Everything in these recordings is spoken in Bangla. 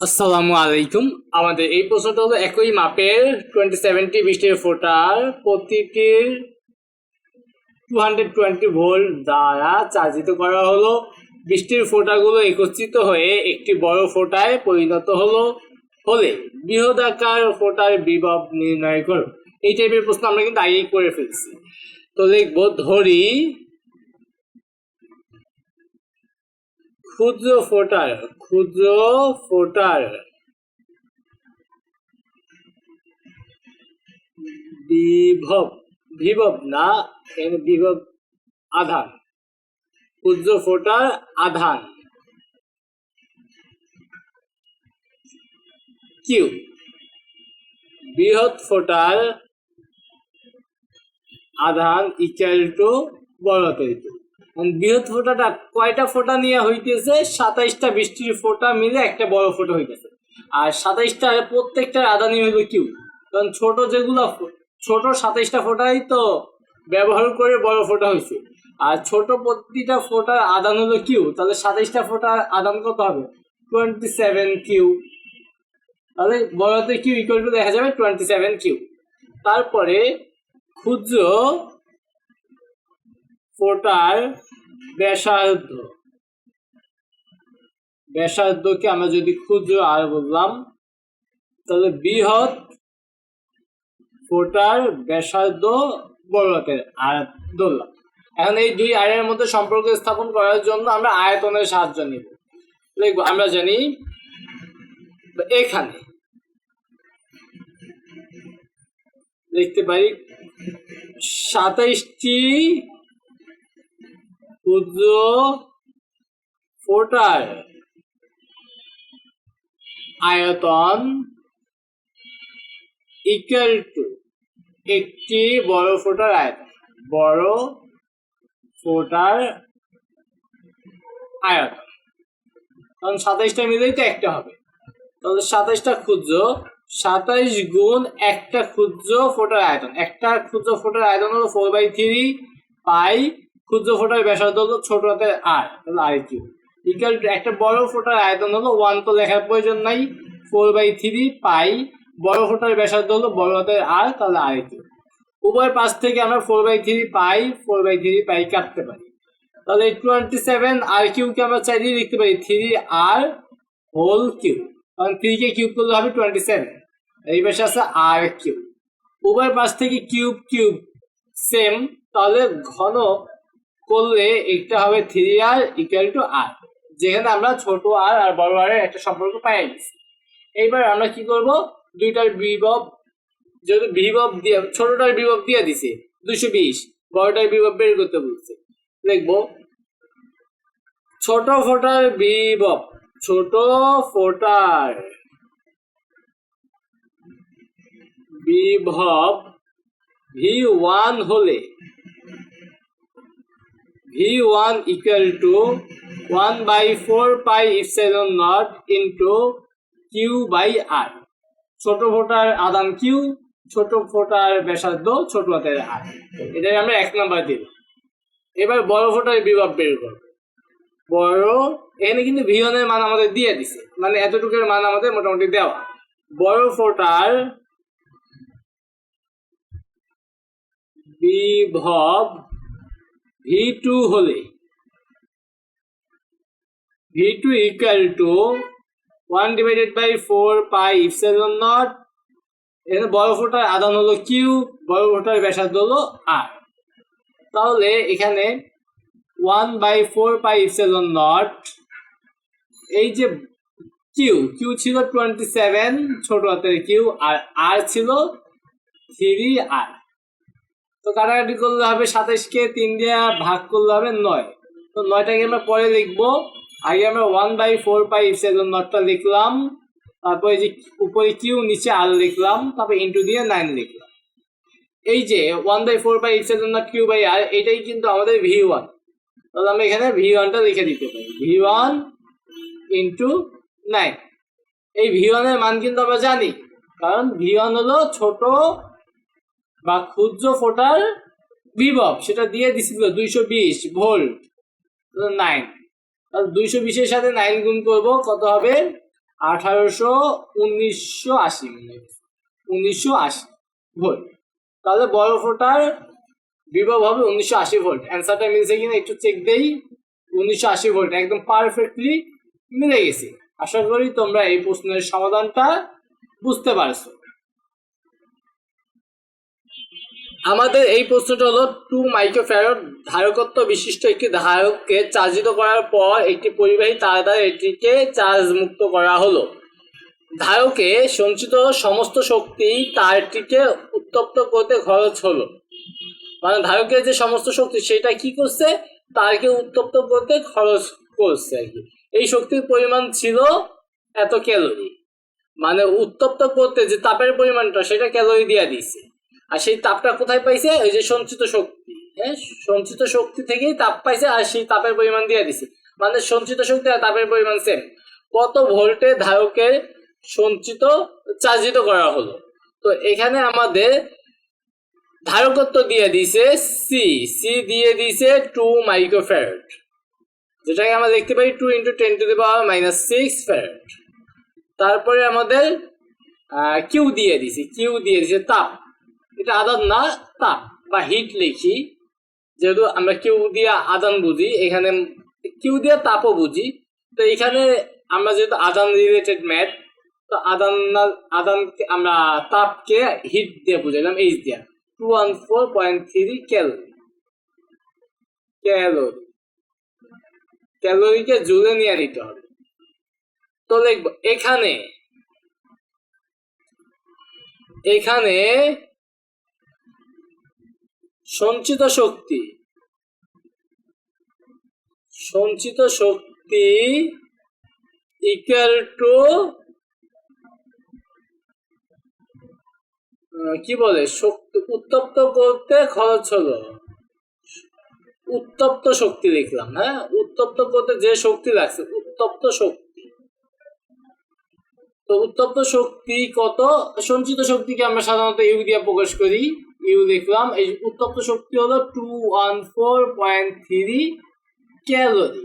আসসালামু আলাইকুম। আমাদের এই প্রশ্নটা হলো, একই মাপের টোয়েন্টি সেভেন্টি বৃষ্টির ফোটার প্রতিটির টু হান্ড্রেড টোয়েন্টি ভোল্ট দ্বারা চার্জিত করা হলো। বৃষ্টির ফোঁটাগুলো একত্রিত হয়ে একটি বড় ফোঁটায় পরিণত হলো। হলে বৃহদাকার ফোঁটার বিভব নির্ণয় করো। এই টাইপের প্রশ্ন আমরা কিন্তু আগেই করে ফেলছি। তো লিখব, ধরি ক্ষুদ্র ফোটার ক্ষুদ্র ফোটার। বিভব বিভব না এখানে বিভব আধান। ক্ষুদ্র ফোটার আধান। কিউ বৃহৎ ফোটার আধান ইকুয়াল টু বড় তৈরি বৃহৎ ফোঁটাটা কয়টা ফোঁটা নিয়ে হইতেছে? সাতাইশটা বৃষ্টির ফোঁটা মিলে একটা বড় ফোঁটা হইতেছে। আর সাতাইশটা প্রত্যেকটার আদানি হইল কিউ কারণ ছোট যেগুলো ছোট সাতাইশটা ফোঁটাই তো ব্যবহার করে বড় ফোঁটা হয়েছে আর ছোট প্রতিটা ফোঁটার আদান হলো কিউ তাহলে সাতাইশটা ফোঁটার আদান কত হবে? টোয়েন্টি সেভেন কিউ তাহলে বড়তে কিউ ইকুয়াল টু দেখা যাবে টোয়েন্টি সেভেন কিউ তারপরে ক্ষুদ্র ফোটার ব্যাসার্ধ। ব্যাসার্ধকে আমরা যদি ক্ষুদ্র আর বললাম, তাহলে বৃহৎ ফোটার ব্যাসার্ধ বড়তের আর ধরলাম। এখন এই দুই আয়ের মধ্যে সম্পর্ক স্থাপন করার জন্য আমরা আয়তনের সাহায্য নিব। লিখব আমরা জানি এখানে দেখতে পারি সাতাইশটি ক্ষুদ্র ফোটার আয়তন ইকুয়াল টু একটি বড় ফোটার আয়তন। বড় ফোটার আয়তন। কারণ সাতাইশটা মিলেই তো একটা হবে। তাহলে সাতাইশটা ক্ষুদ্র, সাতাইশ গুণ একটা ক্ষুদ্র ফোটার আয়তন। একটা ক্ষুদ্র ফোটার আয়তন হলো ফোর বাই থ্রি পাই ক্ষুদ্র ফোটার ব্যাসার্ধ হলো ছোট হাতের আর তাহলে আর কিউ ইকুয়াল টু একটা বড় ফোটার আয়তন হলো ওয়ান তো লেখার প্রয়োজন নাই। ফোর বাই থ্রি পাই বড় ফোটার ব্যাসার্ধ হলো বড় হাতের আর তাহলে আর কিউ উভয় পাশ থেকে আমরা four by three pi four by three pi কাটতে পারি। তাহলে টোয়েন্টি সেভেন আর কিউকে আমরা চাইলেই লিখতে পারি থ্রি আর হোল কিউ কারণ থ্রি কে কিউব করলে হবে টোয়েন্টি সেভেন এই পাশে আছে আর কিউব উভয় পাশ থেকে কিউব কিউব সেম তাহলে ঘন করলে একটা হবে three R equal to R যেখানে আমরা ছোট আর আর বড় আর একটা সম্পর্ক পাই গেছি। এইবার আমরা কি করব? দুইটার বিভব যদি বিভব দিয়ে, ছোটটার বিভব দিয়ে দিছে দুশো বিশ, বড়টার বিভব বের করতে বলছে। লিখব ছোট ফোটার বিভব, ছোট ফোটার বিভব ভি ওয়ান হলে V one equal to one by four pi epsilon nought into Q by R ছোট ফোটার আদান কিউ ছোট ফোটার ব্যাসার্ধ, ছোট হাতের আর এটাই আমরা এক নাম্বার দিলাম এবার বড় ফোটার বিভব বের করব। বড়, এখানে কিন্তু ভিয়নের মান আমাদের দিয়ে দিছে। মানে এতটুকুর মান আমাদের মোটামুটি দেওয়া। বড় ফোটার বিভব ভি টু হলে V two equal to one divided by four pi epsilon nought এখানে বড় ফোটার আদান হলো কিউ বড় ফোটার ব্যাসার্ধ হলো আর তাহলে এখানে one by four pi epsilon nought এই যে কিউ কিউ ছিল টোয়েন্টি সেভেন ছোট হাতের কিউ আর আর ছিল থ্রি আর তো কাটাকাটি করলে হবে সাতাইশকে তিন দিয়ে ভাগ করলে হবে নয়। তো নয়টাকে আমরা পরে লিখব। আগে আমরা one by four pi epsilon নটটা লিখলাম। তারপরে যে উপরে কিউ নিচে আর লিখলাম। তারপরে ইন্টু দিয়ে নাইন লিখলাম। এই যে one by four by epsilon nought Q by R এটাই কিন্তু আমাদের ভি ওয়ান তাহলে আমরা এখানে ভি ওয়ানটা লিখে দিতে পারি। ভি ওয়ান ইন্টু নাইন এই ভি ওয়ানের মান কিন্তু আমরা জানি। কারণ ভি ওয়ান হলো ছোট বা ক্ষুদ্র ফোটার বিভব, সেটা দিয়ে দিছিল দুইশো বিশ ভোল্ট নাইন তাহলে দুইশো বিশের সাথে নাইন গুণ করব, কত হবে? আঠারোশো উনিশশো আশি। উনিশশো আশি ভোল্ট। তাহলে বড় ফোটার বিভব হবে উনিশশো আশি ভোল্ট। অ্যান্সারটা মিলছে কিনা একটু চেক দেই। উনিশশো আশি ভোল্ট, একদম পারফেক্টলি মিলে গেছে। আশা করি তোমরা এই প্রশ্নের সমাধানটা বুঝতে পারছ। আমাদের এই প্রশ্নটা হলো টু মাইক্রোফ্যারড ধারকত্ব বিশিষ্ট একটি ধারককে চার্জিত করার পর একটি পরিবাহী তার দ্বারা এটিকে চার্জ মুক্ত করা হলো। ধারকে সঞ্চিত সমস্ত শক্তি তারটিকে উত্তপ্ত করতে খরচ হলো। মানে ধারকের যে সমস্ত শক্তি সেটা কি করছে? তারকে উত্তপ্ত করতে খরচ করছে আর কি। এই শক্তির পরিমাণ ছিল এত ক্যালোরি। মানে উত্তপ্ত করতে যে তাপের পরিমাণটা সেটা ক্যালোরি দিয়ে দিছে আর সেই তাপটা কোথায় পাইছে? ওই যে সঞ্চিত শক্তি। হ্যাঁ সঞ্চিত শক্তি থেকেই তাপ পাইছে আর সেই তাপের পরিমাণ দিয়ে দিছে। মানে সঞ্চিত শক্তি আর তাপের পরিমাণ সেম কত ভোল্টে ধারকের সঞ্চিত চার্জিত করা হলো? তো এখানে আমাদের ধারকত্ব দিয়ে দিছে সি সি দিয়ে দিছে টু মাইক্রোফ্যারাড যেটাকে আমরা দেখতে পাই two into ten to the power minus six farad তারপরে আমাদের কিউ দিয়ে দিছে। কিউ দিয়ে দিছে তাপ। এটা আদান না তাপ বা হিট লিখি। যেহেতু আমরা কিউ দিয়ে আদান বুঝি, এখানে কিউ দিয়ে তাপও বুঝি। তো এখানে আমরা যেহেতু আদান রিলেটেড ম্যাথ তো আদান আদান আমরা তাপকে হিট দিয়ে বুঝাইলাম এইচ দিয়া। Two one four point three calorie calorie ক্যালোরিকে জুলে নিয়ে নিতে হবে। তো লিখব, এখানে এখানে সঞ্চিত শক্তি। সঞ্চিত শক্তি ইকুয়াল টু কি বলে? শক্তি, উত্তপ্ত করতে খরচ হলো। উত্তপ্ত শক্তি লিখলাম হ্যাঁ? উত্তপ্ত করতে যে শক্তি লাগছে, উত্তপ্ত শক্তি। তো উত্তপ্ত শক্তি কত? সঞ্চিত শক্তিকে আমরা সাধারণত ইউ দিয়ে প্রকাশ করি। ইউ লিখলাম, এই উত্তপ্ত শক্তি হলো two one four point three calorie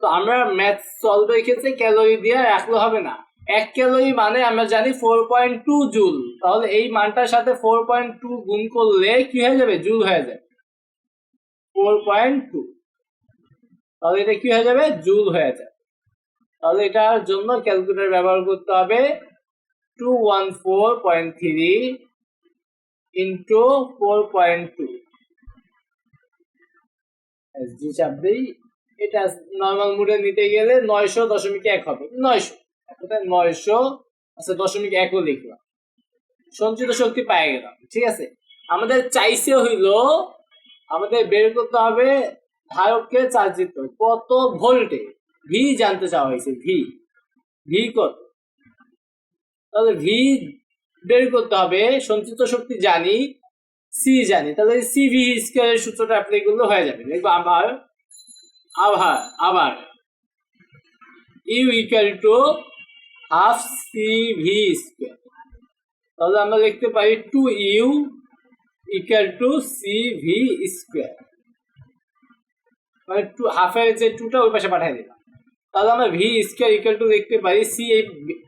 তো আমরা ম্যাথ সলভের ক্ষেত্রে ক্যালোরি দিয়ে রাখলে হবে না। এক ক্যালোরি মানে আমরা জানি ফোর পয়েন্ট টু জুল তাহলে এই মানটার সাথে ফোর পয়েন্ট টু গুণ করলে কি হয়ে যাবে? জুল হয়ে যাবে। ফোর পয়েন্ট টু তাহলে এটা কি হয়ে যাবে? জুল হয়ে যাবে। তাহলে এটার জন্য ক্যালকুলেটর ব্যবহার করতে হবে two one four point three into four point two G চাপ দিই এটা নর্মাল মুডে নিতে গেলে নয়শো দশমিক এক হবে। নয়শো। কোথায় নয়শো আচ্ছা দশমিক একও লিখলাম। সঞ্চিত শক্তি পাই গেলাম, ঠিক আছে? আমাদের চাইছে হইল, আমাদের বের করতে হবে ধারককে চার্জিত। কত ভোল্টে? ভি জানতে চাওয়া হয়েছে ভি ভি কত? তাহলে ভি বের করতে হবে, সঞ্চিত শক্তি জানি সি জানি, তাহলে সি ভি স্কোয়ারের সূত্রটা অ্যাপ্লাই করলে হয়ে যাবে। দেখব আবার আবার আবার। U equal to half C V square তাহলে আমরা লিখতে পারি two U equal to C V square মানে টু হাফের যে টুটা ওই পাশে পাঠিয়ে দিলাম। তাহলে আমরা ভি স্কোয়ার ইকুয়াল টু লিখতে পারি সি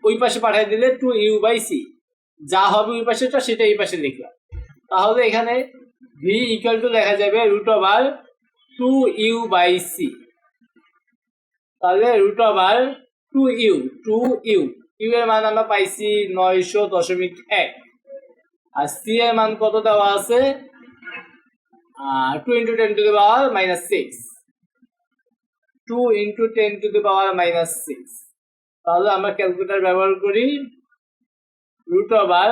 ওই পাশে পাঠিয়ে দিলে টু ইউ বাই সি যা হবে ওই পাশেটা সেটা এই পাশে লিখলাম। তাহলে এখানে ভি ইকুয়াল টু লেখা যাবে root over two U by C তাহলে root over two U two U U এর মান আমরা পাইছি নয়শো দশমিক এক। আর সি এর মান কত দেওয়া আছে? Two into ten to the power minus six two into ten to the power minus six তাহলে আমরা ক্যালকুলেটার ব্যবহার করি রুট ওভার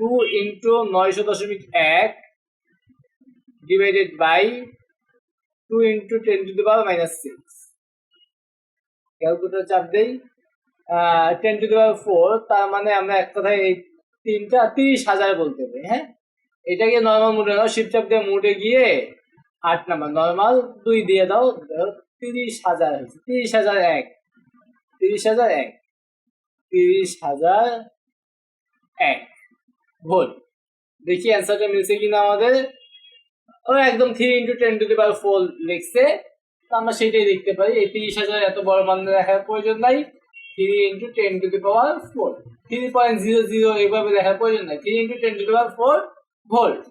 টু ইন্টু নয়শো দশমিক এক divided by two into ten to the power minus six calculator চাপ দেই। Ten to the power four তার মানে আমরা এক কথায় এই তিনটা তিরিশ হাজার বলতে পারি হ্যাঁ? এটাকে নর্মাল মুডে নাও চাপ দিয়ে মুডে গিয়ে আট নাম্বার নর্মাল দুই দিয়ে দাও তিরিশ হাজার হয়েছে, তিরিশ হাজার এক, তিরিশ হাজার এক, তিরিশ হাজার এক। ভোট দেখি অ্যান্সারটা মিলছে কিনা আমাদের। ও, একদম three into ten to the power four লিখছে। তো আমরা সেটাই দেখতে পারি। এই তিরিশ হাজার এত বড় মান দেখার প্রয়োজন নাই। Three into ten to the power four three point zero zero এইভাবে দেখার প্রয়োজন নাই। Three into ten to the power four volt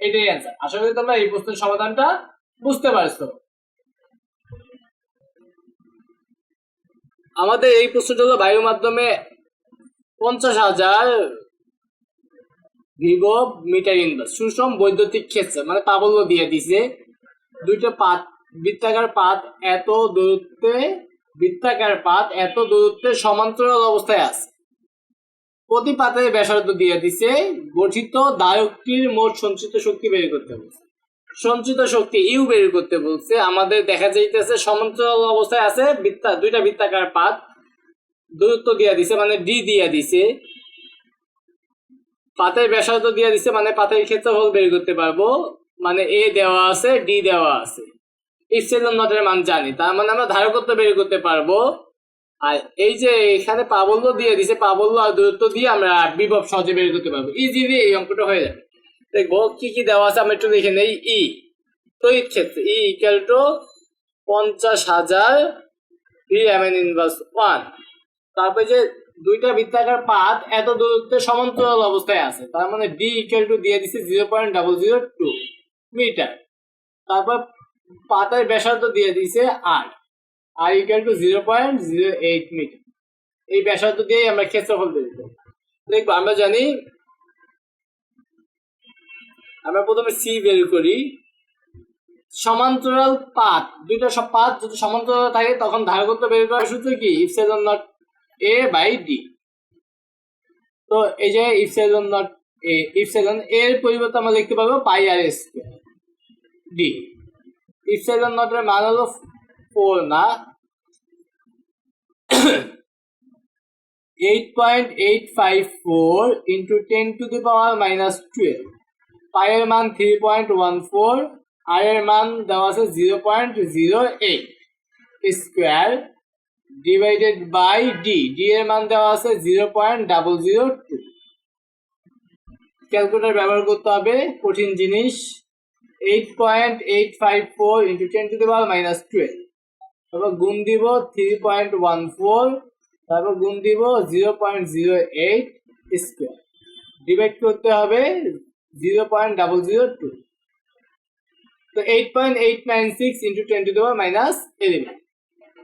এটাই অ্যান্সার আশা করি তোমরা এই প্রশ্নের সমাধানটা বুঝতে পারছ। আমাদের এই প্রশ্নটা হলো বায়ুর মাধ্যমে পঞ্চাশ হাজার ভিভো মিটার ইনভার্স। সুষম বৈদ্যুতিক ক্ষেত্র মানে প্রাবল্য দিয়ে দিছে। দুইটা পাত, বৃত্তাকার পাত এত দূরত্বে, বৃত্তাকার পাত এত দূরত্বে সমান্তরাল অবস্থায় আছে। প্রতি পাতে ব্যাসার্ধ দিয়ে দিছে, গঠিত দায়কটির মোট সঞ্চিত শক্তি বের করতে বলছে। সঞ্চিত শক্তি ইউ বের করতে বলছে। আমাদের দেখা যাইতেছে সমান্তরাল অবস্থায় আছে, বৃত্তা, দুইটা বৃত্তাকার পাত দূরত্ব দিয়ে দিছে মানে ডি দিয়ে দিছে। পাতের ব্যাসার্ধ দিয়ে দিছে মানে পাতের ক্ষেত্রফল বের করতে পারব। মানে এ দেওয়া আছে, ডি দেওয়া আছে। ইপসিলন নটের মান জানি, তার মানে আমরা ধারকত্ব বের করতে পারব। আর এই যে এখানে প্রাবল্য দিয়ে দিছে, পাবল্য আর দূরত্ব দিয়ে আমরা বিভব সহজে বের করতে পারব। ইজিলি এই অঙ্কটা হয়ে যাবে। দেখব কি কি দেওয়া আছে, আমরা একটু দেখে নেই। ই তড়িৎ ক্ষেত্রে ই ইকুয়াল টু পঞ্চাশ হাজার V M N inverse one তারপরে যে দুইটা বৃত্তাকার পাত এত দূরত্বে সমান্তরাল অবস্থায় আছে, তার মানে ডি ইকুয়াল টু দিয়ে দিছে zero point double zero two metre. তারপর পাতের ব্যাসার্ধ দিয়ে দিছে আর R equal to zero point zero eight metre. এই ব্যাসার্ধ দিয়েই আমরা ক্ষেত্রফল বের করব। দেখব, আমরা জানি আমরা প্রথমে সি বের করি। সমান্তরাল পাত, দুইটা সব পাত যদি সমান্তরাল থাকে, তখন ধারকত্ব বের করার সূত্র কি? Epsilon nought A by D তো এই যে ইপসিলন নট এ ইপসিলন এর পরিবর্তে আমরা লিখতে পারব pi R square D epsilon নটের মান হলো ফোর না। Eight point eight five four into ten to the power minus twelve পায়ের মান three point one four R এর মান দেওয়া আছে zero point zero eight square divided by D D এর মান দেওয়া আছে zero point double zero two calculator ব্যবহার করতে হবে কঠিন জিনিস। Eight point eight five four into ten to the power minus twelve তারপর গুণ দিব থ্রি পয়েন্ট ওয়ান ফোর তারপর গুণ দিব zero point zero eight square divide করতে হবে zero point double zero two তো eight point eight nine six into ten to the power minus eleven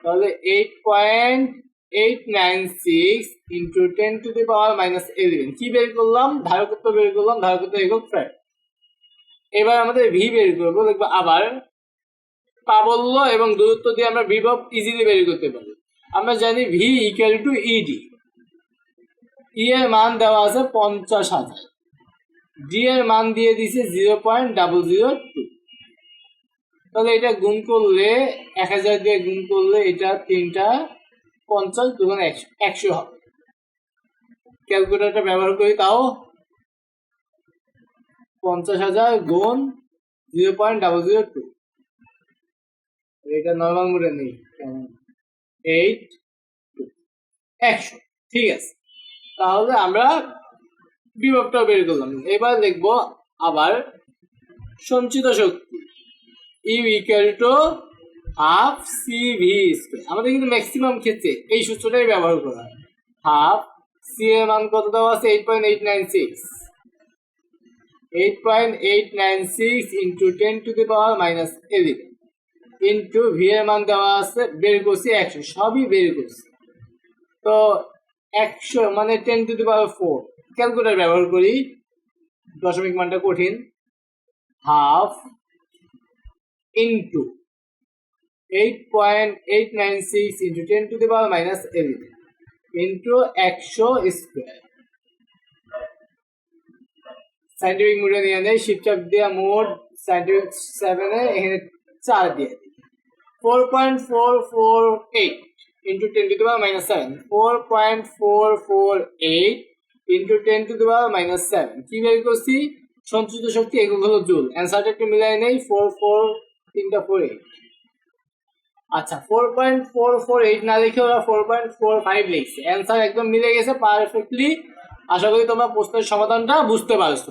তাহলে eight point eight nine six into ten to the power minus eleven কি বের করলাম? ধারকত্ব বের করলাম, ধারকত্ব একক ফ্যাট এবার আমাদের ভি বের করব, দেখব আবার প্রাবল্য এবং দূরত্ব দিয়ে আমরা বিভব ইজিলি বের করতে পারি। আমরা জানি V equal to ED E এর মান দেওয়া আছে পঞ্চাশ হাজার। ডি এর মান দিয়ে দিছে zero point double zero two তাহলে এটা গুণ করলে এক হাজার দিয়ে গুণ করলে এটা তিনটা পঞ্চাশ দুগুণ একশো একশো হবে। ক্যালকুলেটারটা ব্যবহার করি তাও। পঞ্চাশ হাজার গুণ zero point double zero two. এটা নর্মাল মোডে নেই। এইট একশো। ঠিক আছে। তাহলে আমরা বিভবটা বের করলাম। এবার দেখব আবার সঞ্চিত শক্তি। U equal to half C V আমাদের কিন্তু ম্যাক্সিমাম ক্ষেত্রে এই সূত্রটাই ব্যবহার করা হয়। হাফ সি এর মান কত দেওয়া আছে? Eight point eight nine six eight point eight nine six into ten to the power minus eleven into V এর মান দেওয়া আছে, বের করছি একশো। সবই বের করছি। তো একশো মানে ten to the power four calculator ব্যবহার করি। দশমিক মানটা কঠিন। Half into eight point eight nine six into ten to the power minus eleven into একশো স্কোয়ার সাইন্টিফিক মোডে নিয়ে নেই শিপচাপ দিয়ে মোড সাইন্টিফিক সেভেনে এখানে চার দিয়ে দিই four point four four eight into ten to the power minus seven four point four four eight into ten to the power minus seven কি বের করছি সঞ্চিত শক্তি একক হলো জুল. অ্যান্সারটা একটু মিলাই নেই ফোর ফোর তিনটা ফোর এইট আচ্ছা four point four four eight না লিখে ওরা ফোর পয়েন্ট ফোর ফাইভ লিখছে। অ্যান্সার একদম মিলে গেছে পারফেক্টলি আশা করি তোমরা প্রশ্নের সমাধানটা বুঝতে পারছ।